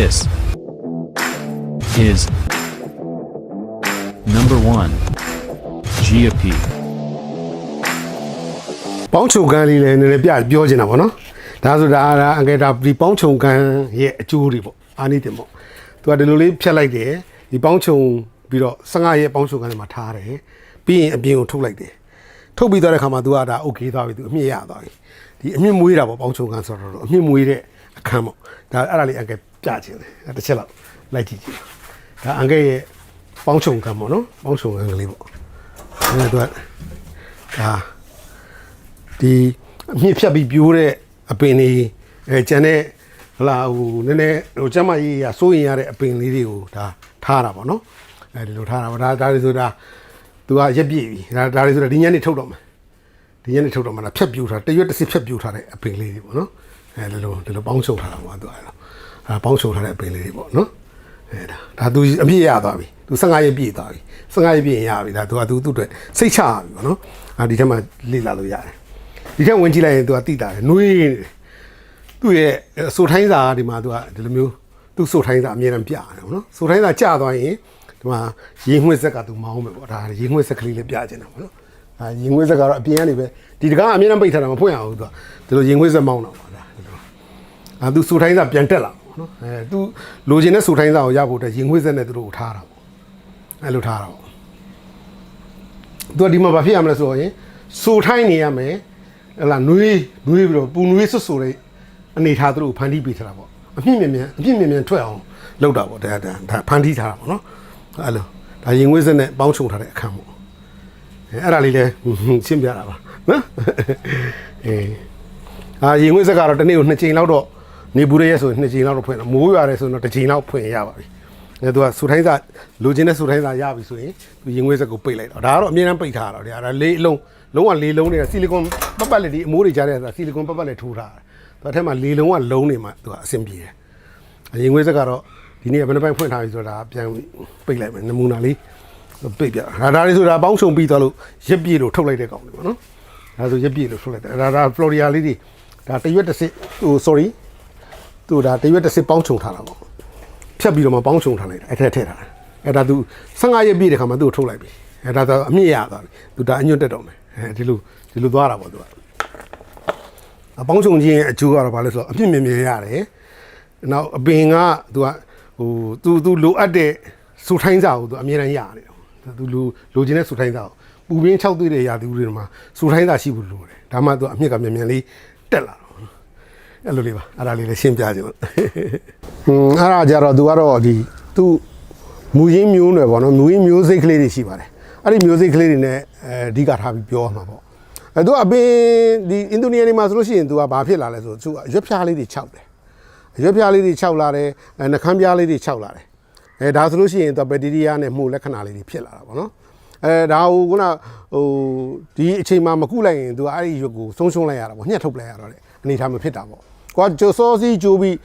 This is number one GOP. ပေါင်းချုံကန်လေးလည်းနည်းနည်းပြပြောချင်တာပေါ့နော်။ဒါဆိုတာဒါအငယ်ဒါဒီပေါင်းချုံကန်ရဲ့အကျိုးတွေပေါ့။အာနိတင်ပေါ့။သူကဒီလိုလေးဖြတ်လိုက်တယ်။ဒီပေါင်းချုံပြီးတော့15ရက်ပေါင်းချုံကန်ထဲမှာထားတယ်။ပြီးရင်အပြင်ကိုထုတ်လိုက်တယ်။ထုတ်ပြီးသွားတဲ့ခါမှာသူကဒါ okay သွားပြီသူအမြင့်ရသွားပြီ။ဒီအမြင့်မွေးတာပေါ့ပေါင်းချုံကန်ဆိုတော့အမြင့်မွေးတဲ့အခန်းပေါ့။ဒါအဲ့ဒါလေးအငယ် ပြချင်တယ်အဲ့တစ်ချက်လောက်လိုက်ကြည့်ကြည့်ဒါအငယ်ရဲ့ပေါင်းချုံကန်းပေါ့နော်ပေါင်းချုံကန်းကလေးပေါ့အဲ့ဒါ तू ကဒါဒီအမြင့်ဖြတ်ပြီးပြိုးတဲ့အပင်လေးအဲကျန်တဲ့ဟလာဟိုနည်းနည်းဟိုကျမကြီးရစိုးရင်ရတဲ့အပင်လေးတွေကိုဒါထားတာပေါ့နော်အဲဒီလိုထားတာပေါ့ဒါဒါတွေဆိုတာသူကရက်ပြည့်ပြီဒါဒါတွေဆိုတာဒီညနေထုတ်တော့မှာဒီညနေထုတ်တော့မှာဖြတ်ပြိုးထားတရွက်တစ်စစ်ဖြတ်ပြိုးထားတဲ့အပင်လေးတွေပေါ့နော်အဲဒီလိုဒီလိုပေါင်းချုပ်ထားတာပေါ့သူအဲ့လိုအဲ ပေါင်းချုပ်ထားတဲ့အပင်လေးတွေပေါ့နော်အဲဒါဒါသူအပြည့်ရသွားပြီသူ15ရက်ပြည့်သွားပြီ15ရက်ပြည့်ရင်ရပြီဒါသူကသူသူ့အတွက်စိတ်ချပြီပေါ့နော်အာဒီထက်မှလေ့လာလို့ရတယ်ဒီထက်ဝင်ကြည့်လိုက်ရင်သူကတိတာတယ်နှွေးနေတယ်သူ့ရဲ့အစိုးထိုင်းစာကဒီမှာသူကဒီလိုမျိုးသူ့စိုးထိုင်းစာအမြဲတမ်းပြရတယ်ပေါ့နော်စိုးထိုင်းစာကြာသွားရင်ဒီမှာရေငွေ့ဆက်ကသူမောင်းမယ်ပေါ့ဒါရေငွေ့ဆက်ကလေးလေးပြချင်တာပေါ့နော်အဲရေငွေ့ဆက်ကတော့အပြင်ကနေပဲဒီတကားအမြဲတမ်းပိတ်ထားတာမဖွင့်အောင်သူကဒီလိုရေငွေ့ဆက်မောင်းတာပေါ့ဒါဒီလိုအဲသူစိုးထိုင်းစာပြန်တက်လာ ပေါ့နော်အဲသူလိုချင်တဲ့စိုးထိုင်းစာကိုရဖို့အတွက်ရေငွေ့ဆက်နဲ့သူတို့ကိုထားတာပေါ့အဲလိုထားတာပေါ့သူကဒီမှာဘာဖြစ်ရမလဲဆိုတော့ရင်စိုးထိုင်းနေရမယ်ဟလာနွေးနွေးပြီးတော့ပူနွေးဆွတ်ဆိုတဲ့အနေထားသူတို့ကိုဖန်တီးပေးထားတာပေါ့အမြင့်မြင့်မြန်အမြင့်မြင့်မြန်ထွက်အောင်လုပ်တာပေါ့ဒါဒါဒါဖန်တီးထားတာပေါ့နော်အဲ့လိုဒါရင်ငွေးစက်နဲ့ပေါင်းချုံထားတဲ့အခန်းပေါ့အဲအဲ့ဒါလေးလဲရှင်းပြတာပါနော်အေးအာရင်ငွေးစက်ကတော့တစ်နေ့ကိုနှစ်ချိန်လောက်တော့ နေဘူးရဲဆိုရင်နှစ်ချိန်လောက်တော့ဖွင့်တော့မိုးရွာတယ်ဆိုရင်တော့တစ်ချိန်လောက်ဖွင့်ရပါပြီအဲသူကစူထိုင်းစာလိုချင်တဲ့စူထိုင်းစာရပြီဆိုရင်သူရင်ငွေးစက်ကိုပိတ်လိုက်တော့ဒါကတော့အမြဲတမ်းပိတ်ထားတာတော့ဒါလေးအလုံးလုံးဝလေးလုံးနေတာဆီလီကွန်ပတ်ပတ်လေးဒီအမိုးတွေကြားတဲ့ဆီလီကွန်ပတ်ပတ်လေးထိုးထားတာသူအထက်မှာလေးလုံးကလုံးနေမှသူကအဆင်ပြေတယ်အရင်ငွေးစက်ကတော့ဒီနေ့ကဘယ်နှပိုင်းဖွင့်ထားပြီဆိုတာပြန်ပိတ်လိုက်မယ်နမူနာလေးပိတ်ပြဒါဒါလေးဆိုတာပေါင်းချုံပြီးသွားလို့ရက်ပြည့်လို့ထုတ်လိုက်တဲ့ကောင်တွေပေါ့နော်ဒါဆိုရက်ပြည့်လို့ထုတ်လိုက်တယ်ဒါဒါဖလော်ရီယာလေးတွေဒါတရွက်တစ်စစ်ဟို sorry သူဒါတရွက်တစ်စစ်ပေါင်းချုံထားတာပေါ့ဖြတ်ပြီးတော့မှပေါင်းချုံထားလိုက်တာအဲ့ထက်ထည့်ထားတာအဲ့ဒါသူ15ရက်ပြည့်တဲ့ခါမှာသူ့ကိုထုတ်လိုက်ပြီအဲ့ဒါဆိုအမြင့်ရသွားပြီသူဒါအညွတ်တက်တော့မယ်အဲဒီလိုဒီလိုသွားတာပေါ့သူကအပေါင်းချုံချင်းအကျိုးကတော့ဘာလဲဆိုတော့အပြစ်မြင်မြင်ရတယ်နောက်အပင်ကသူကဟိုသူသူလိုအပ်တဲ့စူထိုင်းစာကိုသူအမြဲတမ်းရတယ်သူလိုလိုချင်တဲ့စူထိုင်းစာကိုပူပင်း၆သွေးတဲ့ရာသီဥတုတွေမှာစူထိုင်းစာရှိဖို့လိုတယ်ဒါမှသူအမြင့်ကမြန်မြန်လေးတက်လာတော့ အဲ့လိုလေးပါအဲ့ဒါလေးလည်းရှင်းပြကြလို့ဟွန်းအဲ့ဒါကြတော့သူကတော့ဒီသူမူရင်းမျိုးနွယ်ပေါ့နော်မူရင်းမျိုးစိတ်ကလေးတွေရှိပါတယ်အဲ့ဒီမျိုးစိတ်ကလေးတွေနဲ့အဲအဓိကထားပြီးပြောမှာပေါ့အဲသူကအပင်ဒီအင်ဒိုနီးယားနေမှာဆိုလို့ရှိရင်သူကဘာဖြစ်လာလဲဆိုသူကရွက်ဖျားလေးတွေခြောက်တယ်ရွက်ဖျားလေးတွေခြောက်လာတယ်အဲနှခမ်းပြားလေးတွေခြောက်လာတယ်အဲဒါဆိုလို့ရှိရင်သူကဘက်တီးရီးယားနဲ့မှုလက္ခဏာလေးတွေဖြစ်လာတာပေါ့နော်အဲဒါဟိုခုနဟိုဒီအချိန်မှာမကုလိုက်ရင်သူကအဲ့ဒီရွက်ကိုဆုံးရှုံးလိုက်ရတာပေါ့ညှက်ထုတ်လိုက်ရတော့လေအနေထားမဖြစ်တာပေါ့ ကွာဂျိုစောစီဂျိုပြီး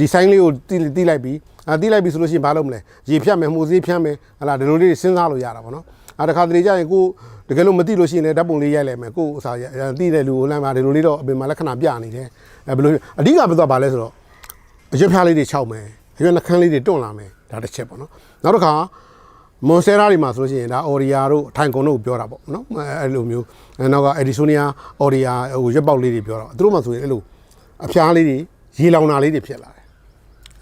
ဒီဆိုင်လေးကိုတီးတီးလိုက်ပြီးအာတီးလိုက်ပြီးဆိုလို့ရှိရင်ဘာလုပ်မလဲရေဖြတ်မယ်မှုစေးဖြတ်မယ်ဟလာဒီလိုလေးစဉ်းစားလို့ရတာပေါ့နော်အာတခါတလေကြရင်ကိုတကယ်လို့မသိလို့ရှိရင်လည်းဓာတ်ပုံလေးရိုက်လိုက်မယ်ကိုဥစားတီးတဲ့လူကိုလမ်းမှာဒီလိုလေးတော့အပြင်မှာလက္ခဏာပြနေတယ်အဲဘယ်လိုအဓိကဘယ်တော့ဗာလဲဆိုတော့အရွက်ဖျားလေးတွေခြောက်မယ်အရွက်နှခမ်းလေးတွေတွန့်လာမယ်ဒါတစ်ချက်ပေါ့နော်နောက်တစ်ခါမွန်ဆယ်ရာတွေမှာဆိုလို့ရှိရင်ဒါအော်ရီယာတို့အထိုင်ကွန်တို့ပြောတာပေါ့နော်အဲအဲ့လိုမျိုးအဲနောက်ကအက်ဒီဆိုနီယာအော်ရီယာဟိုရွက်ပေါက်လေးတွေပြောတာသူတို့မှဆိုရင်အဲ့လို အဖျားလေးတွေရေလောင်တာလေးတွေဖြစ်လာတယ်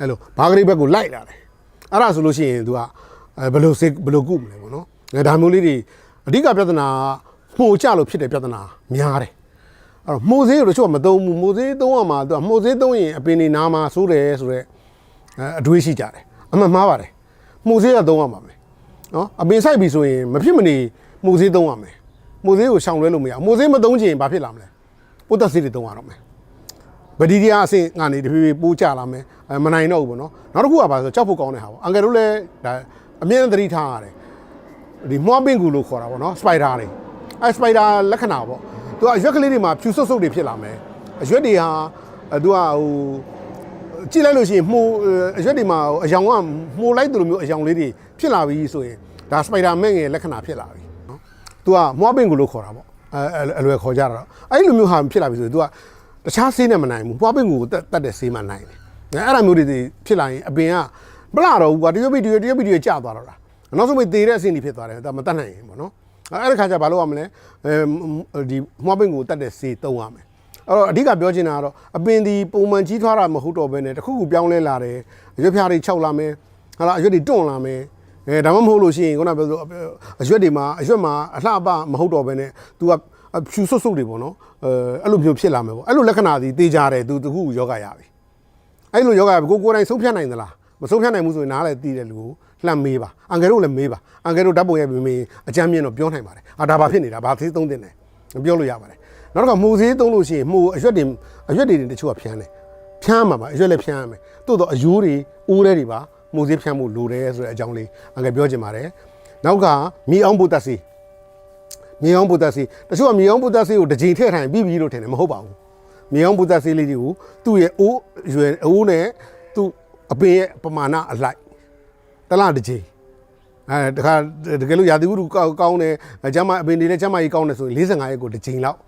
အဲ့လိုဘာဂရိဘက်ကိုလိုက်လာတယ်အဲ့ဒါဆိုလို့ရှိရင် तू ကအဲဘယ်လိုစိတ်ဘယ်လိုကုမလဲပေါ့နော်အဲဒါမျိုးလေးတွေအဓိကပြဿနာကမှုကြလို့ဖြစ်တဲ့ပြဿနာများတယ်အဲ့တော့မှုသေးကိုတချို့ကမသုံးဘူးမှုသေးသုံးရမှာသူကမှုသေးသုံးရင်အပင်နေနာမှာစိုးတယ်ဆိုတော့အဲအတွေးရှိကြတယ်အမှန်မှားပါတယ်မှုသေးကသုံးရမှာပဲနော်အပင်ဆိုင်ပြီဆိုရင်မဖြစ်မနေမှုသေးသုံးရမယ်မှုသေးကိုရှောင်လွဲလို့မရဘူးမှုသေးမသုံးချင်ဘာဖြစ်လာမလဲပုတ်သက်ဆေးတွေသုံးရတော့မယ် ဗဒီဒီယာအဆင့်ကနေတဖြည်းဖြည်းပိုးကျလာမယ်အဲမနိုင်တော့ဘူးပေါ့နော်နောက်တစ်ခုကဘာလဲဆိုတော့ကြောက်ဖို့ကောင်းတဲ့ဟာပေါ့အန်ကယ်တို့လည်းဒါအမြဲတမ်းသတိထားရတယ်ဒီမွားပင်ကူလို့ခေါ်တာပေါ့နော်စပိုက်ဒါတွေအဲစပိုက်ဒါလက္ခဏာပေါ့သူကအရွက်ကလေးတွေမှာဖြူဆုပ်ဆုပ်တွေဖြစ်လာမယ်အရွက်တွေဟာအဲသူကဟိုကြည့်လိုက်လို့ရှိရင်မှုအရွက်တွေမှာအယောင်ကမှုလိုက်တယ်လို့မျိုးအယောင်လေးတွေဖြစ်လာပြီဆိုရင်ဒါစပိုက်ဒါမဲ့ငယ်လက္ခဏာဖြစ်လာပြီနော်သူကမွားပင်ကူလို့ခေါ်တာပေါ့အဲအလွယ်ခေါ်ကြတာတော့အဲ့လိုမျိုးဟာဖြစ်လာပြီဆိုရင်သူက တခြားဆေးနဲ့မနိုင်ဘူးမွားပင်ကူကိုတက်တက်တဲ့ဆေးမှနိုင်တယ်အဲ့ဒါမျိုးတွေဖြစ်လာရင်အပင်ကပလာတော့ဘူးကွာတရွတ်ပြီးတရွတ်တရွတ်ပြီးတရွတ်ကျသွားတော့တာနောက်ဆုံးမိသေးတဲ့အဆင့်ကြီးဖြစ်သွားတယ်ဒါမတတ်နိုင်ရင်ပေါ့နော်အဲ့ဒီခါကျဘာလို့ရမလဲအဲဒီမှွားပင်ကိုတတ်တဲ့စေးတုံးရမယ်အဲ့တော့အဓိကပြောချင်တာကတော့အပင်ဒီပုံမှန်ကြီးထွားတာမဟုတ်တော့ဘဲနဲ့တခုခုပြောင်းလဲလာတယ်ရွက်ဖျားတွေခြောက်လာမယ်ဟာလားအရွက်တွေတွန့်လာမယ်အဲဒါမှမဟုတ်လို့ရှိရင်ခုနပြောဆိုအရွက်တွေမှာအရွက်မှာအလှပမဟုတ်တော့ဘဲနဲ့ तू က ဖြူဆွတ်ဆွတ်တွေပေါ့နော်အဲအဲ့လိုမျိုးဖြစ်လာမယ်ပေါ့အဲ့လိုလက္ခဏာဒီတေးကြတယ် तू တခုခုယောဂရပြီအဲ့လိုယောဂကိုကိုယ်တိုင်ဆုံးဖြတ်နိုင်သလားမဆုံးဖြတ်နိုင်ဘူးဆိုရင်နားလည်းတည်တယ်လူကိုလှမ်းမေးပါအန်ကယ်တို့လည်းမေးပါအန်ကယ်တို့ဓာတ်ပုံရိုက်ပြီးမေးအကြမ်းမြင့်တော့ပြောနိုင်ပါတယ်အာဒါဘာဖြစ်နေတာဘာသေးသုံးတင်တယ်ပြောလို့ရပါတယ်နောက်တော့ကမှုသေးသုံးလို့ရှိရင်မှုအရွက်တွေအရွက်တွေတချို့ကဖြန်းတယ်ဖြန်းမှာပါအရွက်လည်းဖြန်းရမယ်တိုးတော့အယိုးတွေအိုးတွေတွေပါမှုသေးဖြန်းမှုလိုတယ်ဆိုတဲ့အကြောင်းလေးအန်ကယ်ပြောချင်ပါတယ်နောက်ကမီအောင်ပုတ်တက်စီ မြေအောင်ပုတ်တက်စီတချို့ကမြေအောင်ပုတ်တက်စီကိုတစ်ချိန်ထည့်ထိုင်ပြီးပြီလို့ထင်တယ်မဟုတ်ပါဘူးမြေအောင်ပုဒ်သက်ဆေးလေးတွေကိုသူ့ရဲ့အိုးရွယ်အိုးနဲ့သူ့အပင်ရဲ့ပမာဏအလိုက်တစ်လတစ်ချိန်အဲတခါတကယ်လို့ရာသီဥတုကောင်းကောင်းတယ်ကျမ်းမအပင်တွေလည်းကျမ်းမကြီးကောင်းတယ်ဆိုရင်45ရက်ကိုတစ်ချိန်လောက်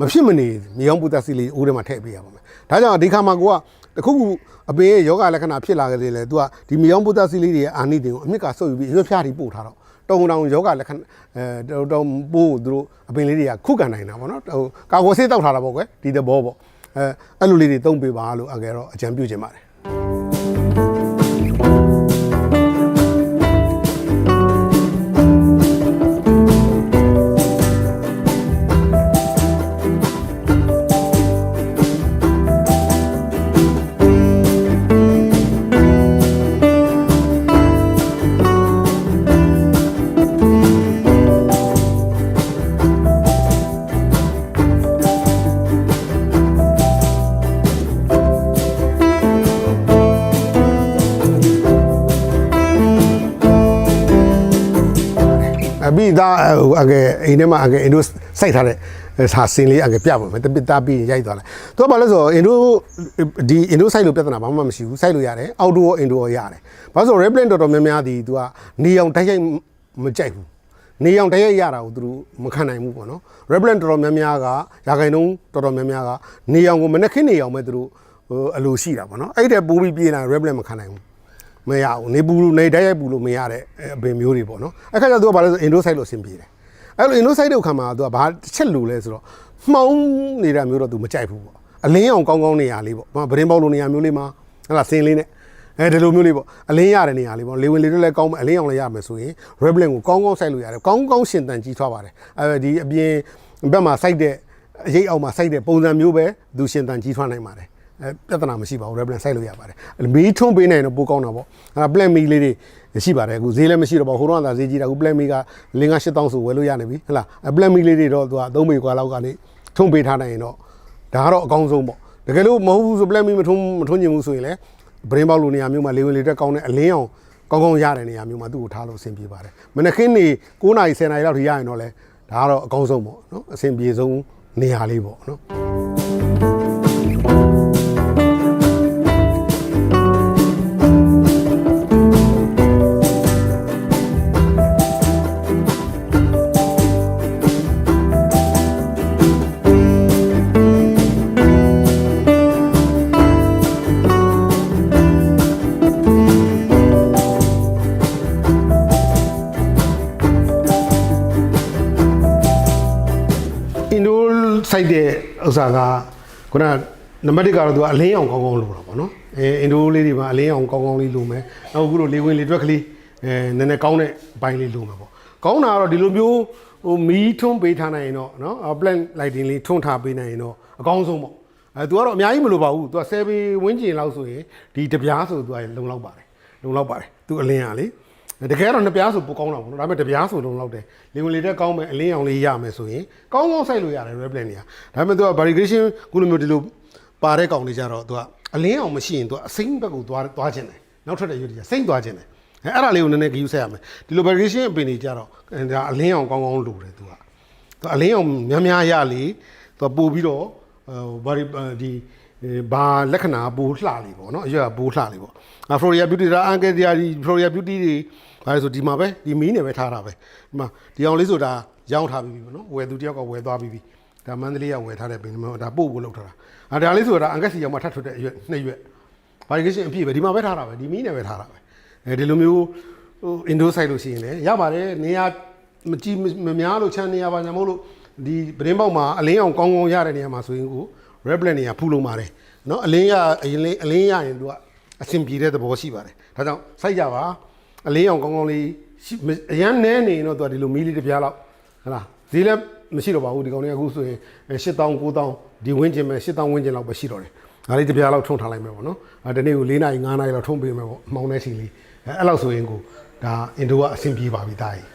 မဖြစ်မနေမြေအောင်ပုဒ်သက်ဆေးလေးအိုးထဲမှာထည့်ပေးရပါမယ်ဒါကြောင့်ဒီခါမှာကိုကတခုခုအပင်ရဲ့ယောဂလက္ခဏာဖြစ်လာကြတယ်လေသူကဒီမြေအောင်ပုဒ်သက်ဆေးလေးတွေရဲ့အာနိသင်ကိုအမြစ်ကဆုပ်ယူပြီးရွက်ဖျားတွေပို့ထားတော့ တုံတောင်ယောဂလက္ခဏာအဲတုံပိုးသူတို့အပင်လေးတွေကခုခံနိုင်တာပေါ့နော်ဟိုကာကွယ်ဆေးတောက်ထားတာပေါ့ကွယ်ဒီသဘောပေါ့အဲအဲ့လိုလေးတွေသုံးပေးပါလို့အကယ်တော့အကြံပြုချင်ပါတယ် ပြီးသားဟိုအကယ်အိမ်ထဲမှာအကယ်အင်ဒိုစိုက်ထားတဲ့စာစင်လေးအကယ်ပြပါမယ်တပစ်သားပြီးရိုက်သွားလိုက်သူကဘာလဲဆိုတော့အင်ဒိုဒီအင်ဒိုစိုက်လို့ပြဿနာဘာမှမရှိဘူးစိုက်လို့ရတယ်အောက်ဒိုရောအင်ဒိုရောရတယ်ဘာလို့ဆိုတော့ replant တော်တော်များများဒီသူကနေအောင်တိုက်ရိုက်မကြိုက်ဘူးနေအောင်တိုက်ရိုက်ရတာကိုသူတို့မခံနိုင်ဘူးပေါ့နော် replant တော်တော်များများကရာခိုင်နှုန်းတော်တော်များများကနေအောင်ကိုမနှက်ခင်းနေအောင်ပဲသူတို့ဟိုအလိုရှိတာပေါ့နော်အဲ့တဲ့ပိုးပြီးပြေးလာ replant မခံနိုင်ဘူး မရဘူးနေပူလို့နေတိုက်ရိုက်ပူလို့မရတဲ့အပင်မျိုးတွေပေါ့နော်အဲ့ခါကျတော့သူကဘာလဲဆိုအင်ဒိုဆိုင်လို့အဆင်ပြေတယ်အဲ့လိုအင်ဒိုဆိုင်တဲ့ခါမှာသူကဘာတစ်ချက်လိုလဲဆိုတော့မှောင်းနေတာမျိုးတော့သူမကြိုက်ဘူးပေါ့အလင်းအောင်ကောင်းကောင်းနေရလေးပေါ့ဗရင်ပေါက်လိုနေရမျိုးလေးမှာဟဲ့လားစင်လေးနဲ့အဲဒီလိုမျိုးလေးပေါ့အလင်းရတဲ့နေရာလေးပေါ့လေဝင်လေတွေလည်းကောင်းမယ်အလင်းအောင်လည်းရမယ်ဆိုရင် rebellion ကိုကောင်းကောင်းစိုက်လို့ရတယ်ကောင်းကောင်းရှင်တန်ကြီးထွားပါတယ်အဲဒီအပြင်ဘက်မှာစိုက်တဲ့အရေးအောက်မှာစိုက်တဲ့ပုံစံမျိုးပဲသူရှင်တန်ကြီးထွားနိုင်ပါတယ်အဲ ပြဿနာမရှိပါဘူး reference စိုက်လို့ရပါတယ်မီးထွန်းပေးနိုင်တော့ပိုကောင်းတာပေါ့အဲ plan မီလေးတွေရှိပါတယ်အခုဈေးလည်းမရှိတော့ပါဘူးဟိုတော့ကဈေးကြီးတာအခု plan မီကလင်းက8000ဆိုဝယ်လို့ရနေပြီဟဟလားအဲ plan မီလေးတွေတော့သူက3ပေกว่าလောက်ကနေထွန်းပေးထားနိုင်ရင်တော့ဒါကတော့အကောင်းဆုံးပေါ့တကယ်လို့မဟုတ်ဘူးဆို plan မီမထွန်းမထွန်းချင်ဘူးဆိုရင်လည်းဗရင်ပေါက်လိုနေရာမျိုးမှာလေဝင်လေတက်ကောင်းတဲ့အလင်းအောင်ကောင်းကောင်းရတဲ့နေရာမျိုးမှာသူ့ကိုထားလို့အဆင်ပြေပါတယ်မနက်ခင်းနေ9နာရီ10နာရီလောက်ထိရရင်တော့လေဒါကတော့အကောင်းဆုံးပေါ့နော်အဆင်ပြေဆုံးနေရာလေးပေါ့နော် စိုက်တဲ့ဥစ္စာကခုနကနံပါတ်1ကတော့သူကအလင်းအောင်ကောင်းကောင်းလိုတာပေါ့နော်အဲအင်ဒိုလေးတွေမှာအလင်းအောင်ကောင်းကောင်းလေးလိုမယ်နောက်အခုလိုလေဝင်လေတွက်ကလေးအဲနည်းနည်းကောင်းတဲ့ဘိုင်းလေးလိုမယ်ပေါ့ကောင်းတာကတော့ဒီလိုမျိုးဟိုမီးထွန်းပေးထားနိုင်ရင်တော့နော် plant lighting လေးထွန်းထားပေးနိုင်ရင်တော့အကောင်းဆုံးပေါ့အဲသူကတော့အများကြီးမလိုပါဘူးသူက7ပေဝန်းကျင်လောက်ဆိုရင်ဒီတပြားဆိုသူကလုံလောက်ပါတယ်လုံလောက်ပါတယ်သူအလင်းอ่ะလေ တကယ်တော့နှစ်ပြားဆိုပိုကောင်းတာပေါ့နော်ဒါပေမဲ့တစ်ပြားဆိုလုံးလောက်တယ်လေဝင်လေတက်ကောင်းမယ်အလင်းအောင်လေးရမယ်ဆိုရင်ကောင်းကောင်းစိုက်လို့ရတယ် red plan တွေကဒါပေမဲ့သူက variegation ခုလိုမျိုးဒီလိုပါတဲ့ကောင်တွေကြတော့သူကအလင်းအောင်မရှိရင်သူကအစိမ့်ဘက်ကိုသွားသွားခြင်းတယ်နောက်ထပ်တဲ့ရွက်တွေကစိမ့်သွားခြင်းတယ်အဲအဲ့ဒါလေးကိုနည်းနည်းဂယူဆက်ရမယ်ဒီလို variegation အပင်တွေကြတော့ဒါအလင်းအောင်ကောင်းကောင်းလိုတယ်သူကသူအလင်းအောင်များများရလေသူကပို့ပြီးတော့ဟိုဘာဒီ ဘာလက္ခဏာပိုလှလေပေါ့နော်အရွက်ကပိုလှလေပေါ့အာ Floria Beauty ဒါအန်ကယ်ဒီယာဒီ Floria Beauty တွေဘာလဲဆိုဒီမှာပဲဒီမီးနဲ့ပဲထားတာပဲဒီမှာဒီအောင်လေးဆိုတာရောင်းထားပြီးပြီပေါ့နော်ဝယ်သူတယောက်ကဝယ်သွားပြီးပြီဒါမန္တလေးကဝယ်ထားတဲ့ပင်မဒါပို့ဖို့လုပ်ထားတာအာဒါလေးဆိုတာအန်ကက်စီရောက်မှထပ်ထွက်တဲ့အရွက်နှစ်ရွက် variation အပြည့်ပဲဒီမှာပဲထားတာပဲဒီမီးနဲ့ပဲထားတာပဲအဲဒီလိုမျိုးဟို Indo site လို့ရှိရင်လည်းရပါတယ်နေရာမကြည့်မများလို့ချမ်းနေရပါညာမဟုတ်လို့ဒီပရင်းပေါက်မှာအလင်းအောင်ကောင်းကောင်းရတဲ့နေရာမှာဆိုရင်ကို red black နေရာဖူးလုံးပါတယ်เนาะအလင်းရအရင်လေးအလင်းရရင်သူကအဆင်ပြေတဲ့သဘောရှိပါတယ်ဒါကြောင့်စိုက်ကြပါအလင်းအောင်ကောင်းကောင်းလေးရှိအရန်နဲနေရင်တော့သူကဒီလိုမီးလေးတစ်ပြားလောက်ဟလားဈေးလည်းမရှိတော့ပါဘူးဒီကောင်လေးအခုဆိုရင်8000 9000ဒီဝင်းကျင်မဲ့8000ဝင်းကျင်လောက်ပဲရှိတော့တယ်ဒါလေးတစ်ပြားလောက်ထုံထားလိုက်မယ်ပေါ့နော်အဲဒီနေ့ကို4နာရီ5နာရီလောက်ထုံပေးမယ်ပေါ့အမောင်းတဲ့ချိန်လေးအဲအဲ့လောက်ဆိုရင်ကိုဒါအင်ဒိုကအဆင်ပြေပါပြီတာကြီး